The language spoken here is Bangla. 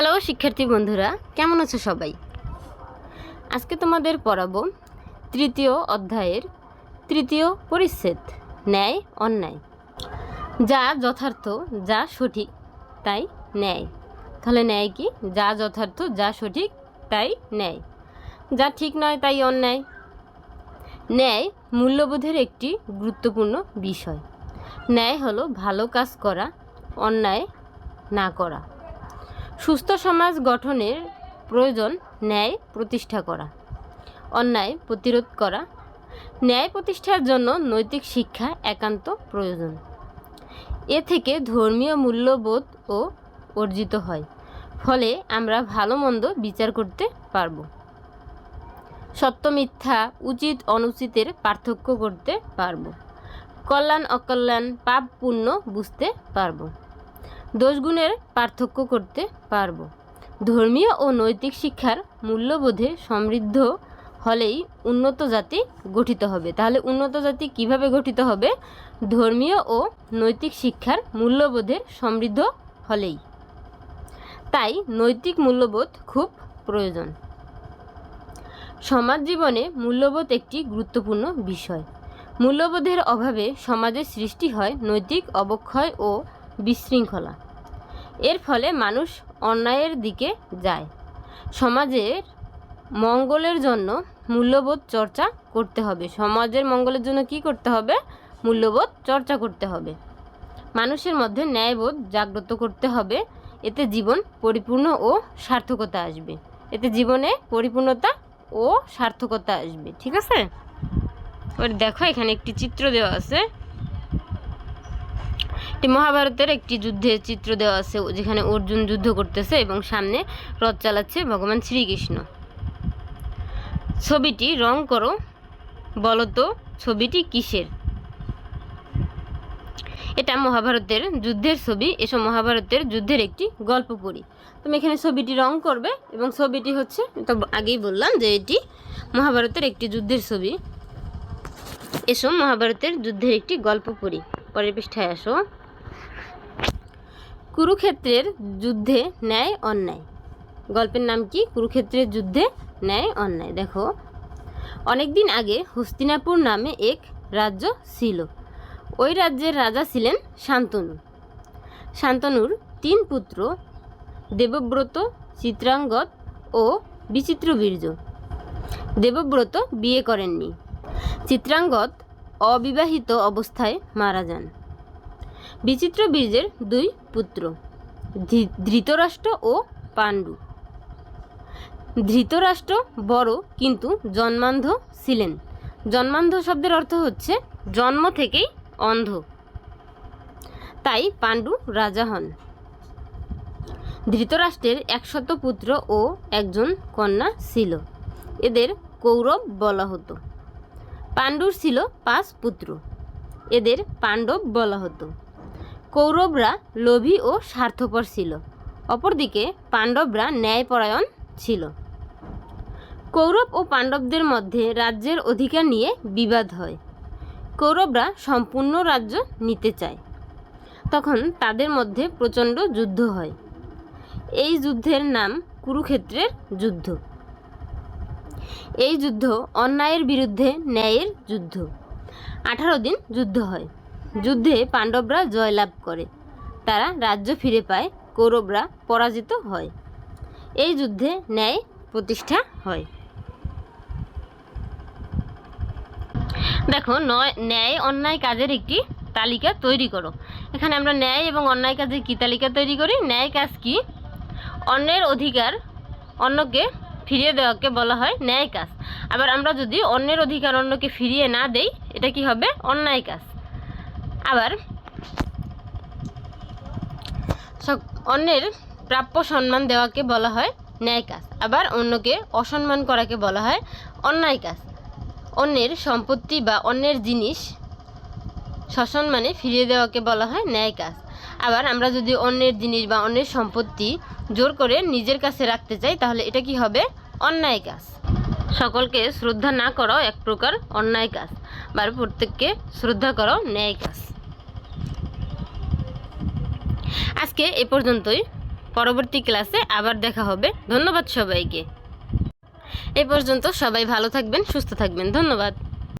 হ্যালো, শিক্ষার্থী বন্ধুরা, কেমন আছো সবাই? আজকে তোমাদের পড়াবো তৃতীয় অধ্যায়ের তৃতীয় পরিচ্ছেদ, ন্যায়, অন্যায়। যা যথার্থ, যা সঠিক, তাই ন্যায়। তাহলে ন্যায় কি? যা যথার্থ, যা সঠিক, তাই ন্যায়। যা ঠিক নয়, তাই অন্যায়। ন্যায় মূল্যবোধের একটি গুরুত্বপূর্ণ বিষয়। ন্যায় হলো ভালো কাজ করা, অন্যায় না করা। সুস্থ সমাজ গঠনের প্রয়োজন ন্যায় প্রতিষ্ঠা করা, অন্যায় প্রতিরোধ করা, ন্যায় প্রতিষ্ঠার জন্য নৈতিক শিক্ষা একান্ত প্রয়োজন। এ থেকে ধর্মীয় মূল্যবোধ ও অর্জিত হয়, ফলে আমরা ভালো মন্দ বিচার করতে পারব। সত্য মিথ্যা, উচিত অনুচিতের পার্থক্য করতে পারব। কল্যাণ অকল্যাণ পাপ পুণ্য বুঝতে পারব। দোষগুণের পার্থক্য করতে পারব। ধর্মীয় ও নৈতিক শিক্ষার মূল্যবোধে সমৃদ্ধ হলেই উন্নত জাতি গঠিত হবে। তাহলে উন্নত জাতি কীভাবে গঠিত হবে? ধর্মীয় ও নৈতিক শিক্ষার মূল্যবোধের সমৃদ্ধ হলেই। তাই নৈতিক মূল্যবোধ খুব প্রয়োজন। সমাজ জীবনে মূল্যবোধ একটি গুরুত্বপূর্ণ বিষয়। মূল্যবোধের অভাবে সমাজের সৃষ্টি হয় নৈতিক অবক্ষয় ও বিশৃঙ্খলা। এর ফলে মানুষ অন্যায়ের দিকে যায়। সমাজের মঙ্গলের জন্য মূল্যবোধ চর্চা করতে হবে। সমাজের মঙ্গলের জন্য কি করতে হবে? মূল্যবোধ চর্চা করতে হবে। মানুষের মধ্যে ন্যায়বোধ জাগ্রত করতে হবে। এতে জীবন পরিপূর্ণ ও সার্থকতা আসবে। এতে জীবনে পরিপূর্ণতা ও সার্থকতা আসবে। ঠিক আছে? এবার দেখো এখানে একটি চিত্র দেওয়া আছে। একটি মহাভারতের একটি যুদ্ধের চিত্র দেওয়া আছে, যেখানে অর্জুন যুদ্ধ করতেছে এবং সামনে রথ চালাচ্ছে ভগবান শ্রীকৃষ্ণ। ছবিটি রং করো, বলো তো ছবিটি কিসের? এটা মহাভারতের যুদ্ধের ছবি এসব মহাভারতের যুদ্ধের একটি গল্প পড়ি। তুমি এখানে ছবিটি রং করবে এবং ছবিটি হচ্ছে তো আগেই বললাম যে এটি মহাভারতের একটি যুদ্ধের ছবি। এসব মহাভারতের যুদ্ধের একটি গল্প পড়ি, পরের পৃষ্ঠায় আসো। কুরুক্ষেত্রের যুদ্ধে ন্যায়, অন্যায়। গল্পের নাম কি? কুরুক্ষেত্রের যুদ্ধে ন্যায়, অন্যায়। দেখো অনেক দিন আগে হস্তিনাপুর নামে এক রাজ্য ছিল। ওই রাজ্যের রাজা ছিলেন শান্তনু। শান্তনুর তিন পুত্র দেবব্রত, চিত্রাঙ্গদ ও বিচিত্র বীর্য। দেবব্রত বিয়ে করেননি। চিত্রাঙ্গদ অবিবাহিত অবস্থায় মারা যান। বিচিত্র বীর্যের দুই পুত্র ধৃতরাষ্ট্র ও পাণ্ডু। ধৃতরাষ্ট্র বড় কিন্তু জন্মান্ধ ছিলেন। জন্মান্ধ শব্দের অর্থ হচ্ছে জন্ম থেকেই অন্ধ। তাই পাণ্ডু রাজা হন। ধৃতরাষ্ট্রের একশত পুত্র ও একজন কন্যা ছিল। এদের কৌরব বলা হতো। পাণ্ডুর ছিল পাঁচ পুত্র। এদের পাণ্ডব বলা হতো। কৌরবরা লোভী ও স্বার্থপর ছিল। অপরদিকে পাণ্ডবরা ন্যায়পরায়ণ ছিল। কৌরব ও পাণ্ডবদের মধ্যে রাজ্যের অধিকার নিয়ে বিবাদ হয়। কৌরবরা সম্পূর্ণ রাজ্য নিতে চায়। তখন তাদের মধ্যে প্রচণ্ড যুদ্ধ হয়। এই যুদ্ধের নাম কুরুক্ষেত্রের যুদ্ধ। এই যুদ্ধ অন্যায়ের বিরুদ্ধে ন্যায়ের যুদ্ধ। আঠারো দিন যুদ্ধ হয়। যুদ্ধে পাণ্ডবরা জয়লাভ করে। তারা রাজ্য ফিরে পায়, কৌরবরা পরাজিত হয়। এই যুদ্ধে ন্যায় প্রতিষ্ঠা হয়। দেখো, নয়, ন্যায় অন্যায় কাজের একটি তালিকা তৈরি করো। এখানে আমরা ন্যায় এবং অন্যায় কাজের কি তালিকা তৈরি করি? ন্যায় কাজ কি? অন্যের অধিকার অন্যকে ফিরিয়ে দেওয়াকে বলা হয় ন্যায় কাজ। আবার আমরা যদি অন্যের অধিকার অন্যকে ফিরিয়ে না দেই, এটা কি হবে? অন্যায় কাজ। আবার অন্যের প্রাপ্য সম্মান দেওয়াকে বলা হয় ন্যায় কাজ। আবার অন্যকে অসম্মান করাকে বলা হয় অন্যায় কাজ। অন্যের সম্পত্তি বা অন্যের জিনিস সসম্মানে ফিরিয়ে দেওয়াকে বলা হয় ন্যায় কাজ। আবার আমরা যদি অন্যের জিনিস বা অন্যের সম্পত্তি জোর করে নিজের কাছে রাখতে চাই, তাহলে এটা কি হবে? অন্যায় কাজ। সকলকে শ্রদ্ধা না করাও এক প্রকার অন্যায় কাজ। বা প্রত্যেককে শ্রদ্ধা করো, ন্যায় কাজ। আজকে এ পর্যন্তই। পরবর্তী ক্লাসে আবার দেখা হবে। ধন্যবাদ সবাইকে। এ পর্যন্ত সবাই ভালো থাকবেন, সুস্থ থাকবেন। ধন্যবাদ।